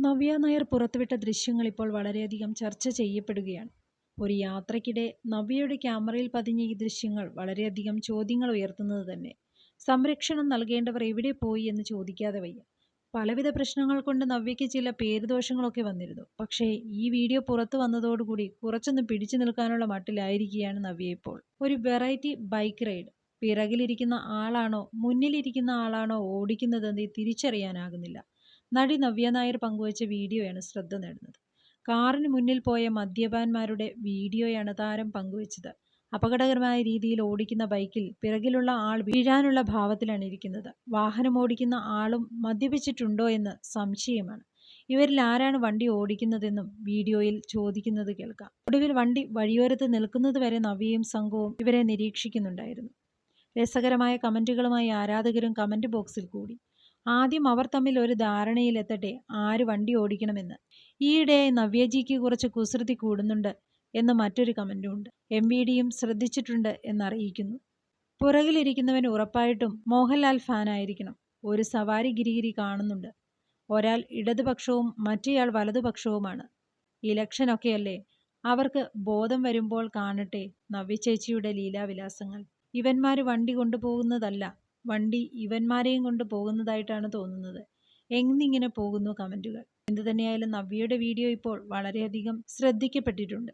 നവ്യ നായർ പുറത്തുവിട്ട ദൃശ്യങ്ങൾ ഇപ്പോൾ വളരെയധികം ചർച്ച ചെയ്യപ്പെടുകയാണ്. ഒരു യാത്രയ്ക്കിടെ നവ്യയുടെ ക്യാമറയിൽ പതിഞ്ഞ ഈ ദൃശ്യങ്ങൾ വളരെയധികം ചോദ്യങ്ങൾ ഉയർത്തുന്നത് തന്നെ. സംരക്ഷണം നൽകേണ്ടവർ എവിടെ പോയി എന്ന് ചോദിക്കാതെ വയ്യ. പലവിധ പ്രശ്നങ്ങൾ കൊണ്ട് നവ്യയ്ക്ക് ചില പേരുദോഷങ്ങളൊക്കെ വന്നിരുന്നു. പക്ഷേ ഈ വീഡിയോ പുറത്തു വന്നതോടുകൂടി കുറച്ചൊന്ന് പിടിച്ചു നിൽക്കാനുള്ള മട്ടിലായിരിക്കുകയാണ് നവ്യ ഇപ്പോൾ. ഒരു വെറൈറ്റി ബൈക്ക് റൈഡ്. പിറകിലിരിക്കുന്ന ആളാണോ മുന്നിലിരിക്കുന്ന ആളാണോ ഓടിക്കുന്നതെന്ന് തിരിച്ചറിയാനാകുന്നില്ല. നടി നവ്യ നായർ പങ്കുവച്ച വീഡിയോയാണ് ശ്രദ്ധ നേടുന്നത്. കാറിന് മുന്നിൽ പോയ മദ്യപാന്മാരുടെ വീഡിയോയാണ് താരം പങ്കുവച്ചത്. അപകടകരമായ രീതിയിൽ ഓടിക്കുന്ന ബൈക്കിൽ പിറകിലുള്ള ആൾ വീഴാനുള്ള ഭാവത്തിലാണ് ഇരിക്കുന്നത്. വാഹനം ഓടിക്കുന്ന ആളും മദ്യപിച്ചിട്ടുണ്ടോ എന്ന് സംശയമാണ്. ഇവരിൽ ആരാണ് വണ്ടി ഓടിക്കുന്നതെന്നും വീഡിയോയിൽ ചോദിക്കുന്നത് കേൾക്കാം. ഒടുവിൽ വണ്ടി വഴിയോരത്ത് നിൽക്കുന്നത് വരെ നവ്യയും സംഘവും ഇവരെ നിരീക്ഷിക്കുന്നുണ്ടായിരുന്നു. രസകരമായ കമന്റുകളുമായി ആരാധകരും കമന്റ് ബോക്സിൽ കൂടി. ആദ്യം അവർ തമ്മിൽ ഒരു ധാരണയിലെത്തട്ടെ ആര് വണ്ടി ഓടിക്കണമെന്ന്. ഈയിടെയായി നവ്യജിക്ക് കുറച്ച് കുസൃതി കൂടുന്നുണ്ട് എന്ന് മറ്റൊരു കമന്റും ഉണ്ട് എം വി ഡിയും ശ്രദ്ധിച്ചിട്ടുണ്ട് എന്നറിയിക്കുന്നു. പുറകിലിരിക്കുന്നവൻ ഉറപ്പായിട്ടും മോഹൻലാൽ ഫാനായിരിക്കണം. ഒരു സവാരി ഗിരിഗിരി കാണുന്നുണ്ട്. ഒരാൾ ഇടതുപക്ഷവും മറ്റേയാൾ വലതുപക്ഷവുമാണ്. ഇലക്ഷനൊക്കെയല്ലേ? അവർക്ക് ബോധം വരുമ്പോൾ കാണട്ടെ നവ്യ ചേച്ചിയുടെ ലീലാവിലാസങ്ങൾ. ഇവന്മാർ വണ്ടി കൊണ്ടുപോകുന്നതല്ല. വണ്ടി ഇവന്മാരെയും കൊണ്ട് പോകുന്നതായിട്ടാണ് തോന്നുന്നത്. എന്നിങ്ങനെ പോകുന്നു കമന്റുകൾ എന്തു തന്നെയായാലും നവ്യയുടെ വീഡിയോ ഇപ്പോൾ വളരെയധികം ശ്രദ്ധിക്കപ്പെട്ടിട്ടുണ്ട്.